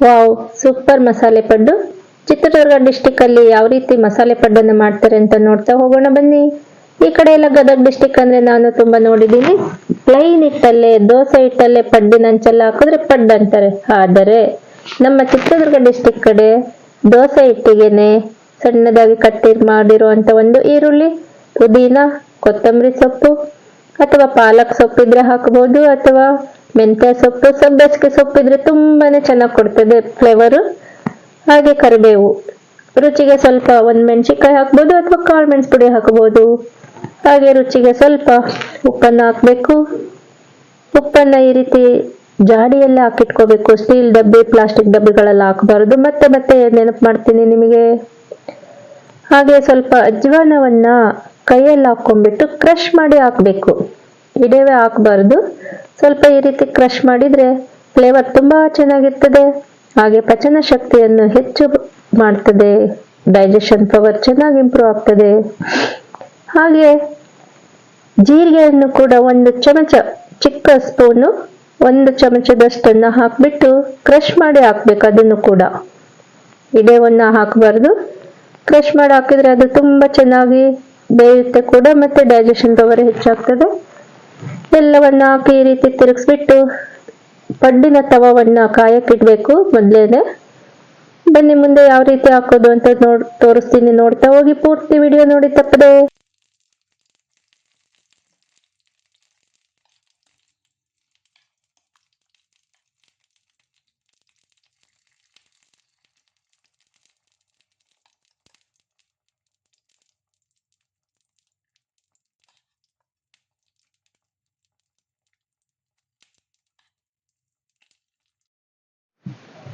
Wow, super ಮಸಾಲೆ ಪಡ್ಡು. Chitradurga district ಅಲ್ಲಿ ಯಾವ ರೀತಿ ಮಸಾಲೆ ಪಡ್ಡನ್ನು ಮಾಡ್ತಾರೆ ಅಂತ ನೋಡ್ತಾ ಹೋಗೋಣ ಬನ್ನಿ. ಈ ಕಡೆ ಎಲ್ಲ ಗದಗ ಡಿಸ್ಟಿಕ್ ಅಂದ್ರೆ ನಾನು ತುಂಬಾ ನೋಡಿದ್ದೀನಿ. ಪ್ಲೈನ್ ಇಟ್ಟಲ್ಲೇ ದೋಸೆ ಹಿಟ್ಟಲ್ಲೇ ಪಡ್ಡಿನ ಹಂಚೆಲ್ಲ ಹಾಕಿದ್ರೆ ಪಡ್ಡ ಅಂತಾರೆ. ಆದರೆ, ನಮ್ಮ ಚಿತ್ರದುರ್ಗ ಡಿಸ್ಟಿಕ್ ಕಡೆ ದೋಸೆ ಹಿಟ್ಟಿಗೆನೆ ಸಣ್ಣದಾಗಿ ಕಟ್ಟಿ ಮಾಡಿರುವಂತ ಒಂದು ಈರುಳ್ಳಿ, ಪುದೀನ, ಕೊತ್ತಂಬರಿ ಸೊಪ್ಪು ಅಥವಾ ಪಾಲಕ್ ಸೊಪ್ಪಿದ್ರೆ ಹಾಕಬಹುದು ಅಥವಾ ಮೆಂತ್ಯ ಸೊಪ್ಪು, ಸಬ್ಬಸಿಗೆ ಸೊಪ್ಪಿದ್ರೆ ತುಂಬಾನೇ ಚೆನ್ನಾಗಿ ಕೊಡ್ತದೆ ಫ್ಲೇವರು ಹಾಗೆ ಕರಿಬೇವು. ರುಚಿಗೆ ಸ್ವಲ್ಪ ಒಂದ್ ಮೆಣಸಿನ್ಕಾಯಿ ಹಾಕ್ಬೋದು ಅಥವಾ ಕಾಳು ಮೆಣಸು ಪುಡಿ ಹಾಕಬಹುದು ಹಾಗೆ ರುಚಿಗೆ ಸ್ವಲ್ಪ ಉಪ್ಪನ್ನ ಹಾಕ್ಬೇಕು. ಉಪ್ಪನ್ನ ಈ ರೀತಿ ಜಾಡಿಯಲ್ಲಿ ಹಾಕಿಟ್ಕೋಬೇಕು. ಸ್ಟೀಲ್ ಡಬ್ಬಿ ಪ್ಲಾಸ್ಟಿಕ್ ಡಬ್ಬಿಗಳೆಲ್ಲ ಹಾಕಬಾರದು. ಮತ್ತೆ ಮತ್ತೆ ನೆನಪು ಮಾಡ್ತೀನಿ ನಿಮಗೆ. ಹಾಗೆ ಸ್ವಲ್ಪ ಅಜ್ವಾನವನ್ನ ಕೈಯಲ್ಲಿ ಹಾಕೊಂಡ್ಬಿಟ್ಟು ಕ್ರಷ್ ಮಾಡಿ ಹಾಕ್ಬೇಕು. ಇಡೇವೆ ಹಾಕಬಾರ್ದು. ಸ್ವಲ್ಪ ಈ ರೀತಿ ಕ್ರಷ್ ಮಾಡಿದ್ರೆ ಫ್ಲೇವರ್ ತುಂಬಾ ಚೆನ್ನಾಗಿರ್ತದೆ. ಹಾಗೆ ಪಚನ ಶಕ್ತಿಯನ್ನು ಹೆಚ್ಚು ಮಾಡ್ತದೆ. ಡೈಜೆಷನ್ ಪವರ್ ಚೆನ್ನಾಗಿ ಇಂಪ್ರೂವ್ ಆಗ್ತದೆ. ಹಾಗೆ ಜೀರಿಗೆಯನ್ನು ಕೂಡ ಒಂದು ಚಮಚ, ಚಿಕ್ಕ ಸ್ಪೂನು ಒಂದು ಚಮಚದಷ್ಟನ್ನು ಹಾಕ್ಬಿಟ್ಟು ಕ್ರಷ್ ಮಾಡಿ ಹಾಕ್ಬೇಕು ಅದನ್ನು ಕೂಡ. ಇಡೇವನ್ನು ಹಾಕಬಾರ್ದು. ಕ್ರಷ್ ಮಾಡಿ ಹಾಕಿದ್ರೆ ಅದು ತುಂಬ ಚೆನ್ನಾಗಿ ಬೇಯುತ್ತೆ ಕೂಡ, ಮತ್ತೆ ಡೈಜೆಷನ್ ಪವರ್ ಹೆಚ್ಚಾಗ್ತದೆ. ಎಲ್ಲವನ್ನ ಹಾಕಿ ಈ ರೀತಿ ತಿರುಗಿಸ್ಬಿಟ್ಟು ಪಡ್ಡಿನ ತವವನ್ನ ಕಾಯಕ್ಕಿಡ್ಬೇಕು ಮೊದ್ಲೇನೆ. ಬನ್ನಿ ಮುಂದೆ ಯಾವ ರೀತಿ ಹಾಕೋದು ಅಂತ ನೋಡ್ ತೋರಿಸ್ತೀನಿ. ನೋಡ್ತಾ ಹೋಗಿ ಪೂರ್ತಿ ವಿಡಿಯೋ ನೋಡಿ ತಪ್ಪದೆ.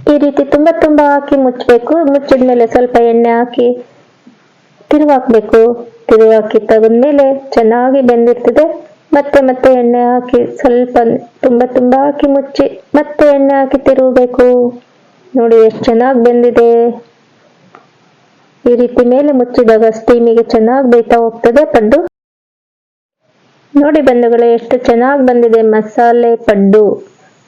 ಈ ರೀತಿ ತುಂಬಾ ತುಂಬಾ ಹಾಕಿ ಮುಚ್ಚಬೇಕು. ಮುಚ್ಚಿದ್ಮೇಲೆ ಸ್ವಲ್ಪ ಎಣ್ಣೆ ಹಾಕಿ ತಿರುವಾಕ್ಬೇಕು. ತಿರುವಾಕಿ ತೆಗೆದ್ಮೇಲೆ ಚೆನ್ನಾಗಿ ಬೆಂದಿರ್ತದೆ. ಮತ್ತೆ ಮತ್ತೆ ಎಣ್ಣೆ ಹಾಕಿ ಸ್ವಲ್ಪ ತುಂಬಾ ತುಂಬಾ ಹಾಕಿ ಮುಚ್ಚಿ ಮತ್ತೆ ಎಣ್ಣೆ ಹಾಕಿ ತಿರುಗಬೇಕು. ನೋಡಿ ಎಷ್ಟು ಚೆನ್ನಾಗಿ ಬೆಂದಿದೆ. ಈ ರೀತಿ ಮೇಲೆ ಮುಚ್ಚಿದಾಗ ಸ್ಟೀಮಿಗೆ ಚೆನ್ನಾಗಿ ಬೇಯ್ತಾ ಹೋಗ್ತದೆ ಪಡ್ಡು. ನೋಡಿ ಬಂಧುಗಳೇ, ಎಷ್ಟು ಚೆನ್ನಾಗಿ ಬಂದಿದೆ ಮಸಾಲೆ ಪಡ್ಡು.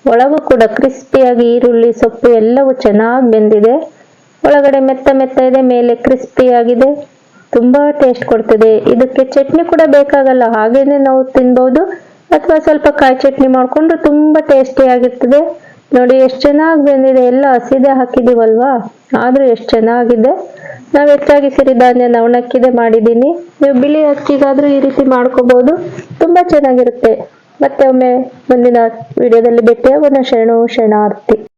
ಒಳಗೂ ಕೂಡ ಕ್ರಿಸ್ಪಿಯಾಗಿ ಈರುಳ್ಳಿ, ಸೊಪ್ಪು ಎಲ್ಲವೂ ಚೆನ್ನಾಗಿ ಬೆಂದಿದೆ. ಒಳಗಡೆ ಮೆತ್ತ ಮೆತ್ತ ಇದೆ, ಮೇಲೆ ಕ್ರಿಸ್ಪಿ ಆಗಿದೆ ತುಂಬಾ ಟೇಸ್ಟ್ ಕೊಡ್ತದೆ. ಇದಕ್ಕೆ ಚಟ್ನಿ ಕೂಡ ಬೇಕಾಗಲ್ಲ, ಹಾಗೇನೆ ನಾವು ತಿನ್ಬಹುದು ಅಥವಾ ಸ್ವಲ್ಪ ಕಾಯಿ ಚಟ್ನಿ ಮಾಡ್ಕೊಂಡ್ರೆ ತುಂಬಾ ಟೇಸ್ಟಿ ಆಗಿರ್ತದೆ. ನೋಡಿ, ಎಷ್ಟು ಚೆನ್ನಾಗಿ ಬೆಂದಿದೆ. ಎಲ್ಲ ಹಸಿದೆ ಹಾಕಿದೀವಲ್ವಾ? ಆದ್ರೂ ಎಷ್ಟು ಚೆನ್ನಾಗಿದೆ. ನಾವು ಹೆಚ್ಚಾಗಿ ಸಿರಿಧಾನ್ಯ ನವಣಕ್ಕಿದೆ ಮಾಡಿದ್ದೀನಿ. ನೀವು ಬಿಳಿ ಅಕ್ಕಿಗಾದ್ರೂ ಈ ರೀತಿ ಮಾಡ್ಕೋಬಹುದು ತುಂಬಾ ಚೆನ್ನಾಗಿರುತ್ತೆ. ಮತ್ತೆ ಒಮ್ಮೆ ಮುಂದಿನ ವಿಡಿಯೋದಲ್ಲಿ ಭೇಟಿಯಾಗೋಣ. ಶರಣು ಶರಣಾರ್ಥಿ.